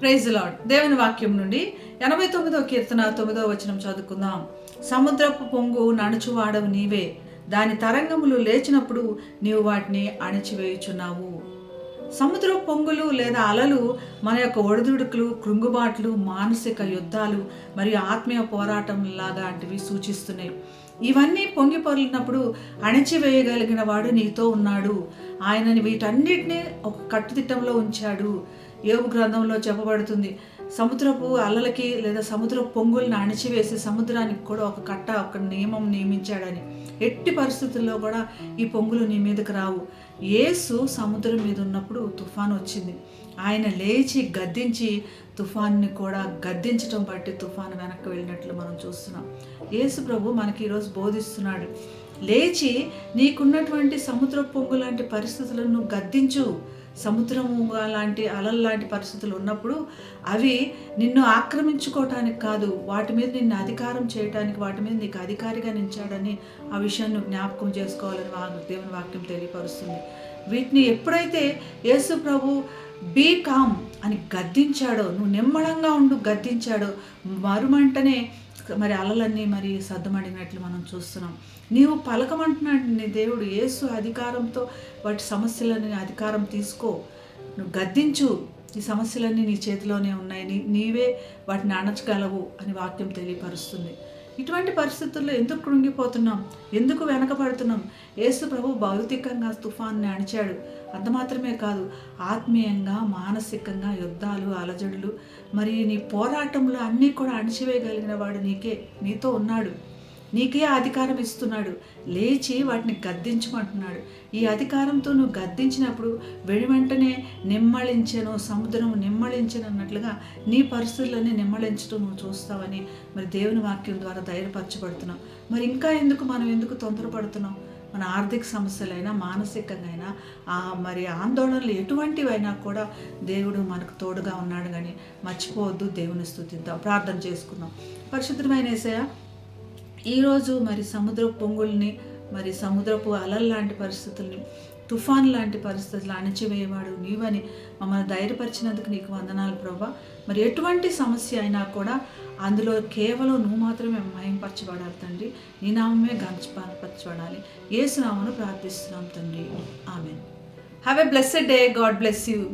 Praise lord దేవుని వాక్యం నుండి ఎనభై తొమ్మిదో కీర్తన తొమ్మిదో వచనం చదువుకుందాం. సముద్రపు పొంగు నడుచువాడవు నీవే. దాని తరంగములు లేచినప్పుడు నీవు వాటిని అణిచివేయుచున్నావు. సముద్ర పొంగులు లేదా అలలు మన యొక్క ఒడిదుడుకులు కృంగుబాట్లు మానసిక యుద్ధాలు మరియు ఆత్మీయ పోరాటం లాంటివి సూచిస్తున్నాయి. ఇవన్నీ పొంగి అణచివేయగలిగిన వాడు నీతో ఉన్నాడు. ఆయనని వీటన్నిటినీ ఒక కట్టుదిట్టంలో ఉంచాడు. యోగు గ్రంథంలో చెప్పబడుతుంది. సముద్రపు అలలకి లేదా సముద్ర పొంగుల్ని అణిచివేసి సముద్రానికి కూడా ఒక కట్ట ఒక నియమం నియమించాడని. ఎట్టి పరిస్థితుల్లో కూడా ఈ పొంగులు నీ మీదకి రావు. ఏసు సముద్రం మీద ఉన్నప్పుడు తుఫాను వచ్చింది. ఆయన లేచి గద్దించి తుఫాన్ని కూడా గద్దించడం బట్టి తుఫాను వెనక్కి వెళ్ళినట్లు మనం చూస్తున్నాం. యేసు ప్రభు మనకి ఈరోజు బోధిస్తున్నాడు. లేచి నీకున్నటువంటి సముద్ర పొంగు లాంటి పరిస్థితులను గద్దించు. సముద్రము లాంటి అలల్లాంటి పరిస్థితులు ఉన్నప్పుడు అవి నిన్ను ఆక్రమించుకోవటానికి కాదు వాటి మీద నిన్ను అధికారం చేయడానికి వాటి మీద నీకు అధికారిగా నించాడని ఆ విషయాన్ని జ్ఞాపకం చేసుకోవాలని వా దేవుని వాక్యం తెలియపరుస్తుంది. వీటిని ఎప్పుడైతే యేసు ప్రభు బీ కామ్ అని గద్దించాడో నువ్వు నిమ్మడంగా ఉండు గద్దించాడో మరుమంటనే మరి అలలన్నీ మరి సర్దమడినట్లు మనం చూస్తున్నాం. నీవు పలకమంటున్నాడు నీ దేవుడు యేసు అధికారంతో వాటి సమస్యలని అధికారం తీసుకో. నువ్వు గద్దించు. ఈ సమస్యలన్నీ నీ చేతిలోనే ఉన్నాయి. నీ నీవే వాటిని అణచగలవు అని వాక్యం తెలియపరుస్తుంది. ఇటువంటి పరిస్థితుల్లో ఎందుకు కృంగిపోతున్నాం? ఎందుకు వెనకబడుతున్నాం? యేసు ప్రభు భౌతికంగా తుఫాన్ని అణిచాడు. అంత మాత్రమే కాదు ఆత్మీయంగా మానసికంగా యుద్ధాలు అలజడులు మరి నీ పోరాటంలో అన్నీ కూడా అణిచివేయగలిగిన వాడు నీకే నీతో ఉన్నాడు. నీకే అధికారం ఇస్తున్నాడు. లేచి వాటిని గద్దించమంటున్నాడు. ఈ అధికారంతో నువ్వు గద్దించినప్పుడు వెడి వెంటనే నిమ్మళించను సముద్రం నిమ్మళించను అన్నట్లుగా నీ పరిస్థితులన్నీ నిమ్మళించడం నువ్వు చూస్తావని మరి దేవుని వాక్యం ద్వారా ధైర్యపరచబడుతున్నావు. మరి ఇంకా ఎందుకు మనం ఎందుకు తొందరపడుతున్నాం? మన ఆర్థిక సమస్యలైనా మానసికంగా అయినా మరి ఆందోళనలు ఎటువంటివైనా కూడా దేవుడు మనకు తోడుగా ఉన్నాడు కానీ మర్చిపోవద్దు. దేవుని స్థుతిద్దాం. ప్రార్థన చేసుకుందాం. పరిశుద్ధమైన ఏసయా ఈరోజు మరి సముద్ర పొంగుల్ని మరి సముద్రపు అలల్ లాంటి పరిస్థితుల్ని తుఫాన్ లాంటి పరిస్థితులు అణచివేయవాడు నీవని మమ్మల్ని ధైర్యపరిచినందుకు నీకు వందనాలు ప్రభా. మరి ఎటువంటి సమస్య అయినా కూడా అందులో కేవలం నువ్వు మాత్రమే మయంపరచబడాలి తండ్రి. నీ నామే గంచపరచబడాలి ఏసునామను ప్రార్థిస్తున్నాం తండ్రి. Amen. Have a blessed day God bless you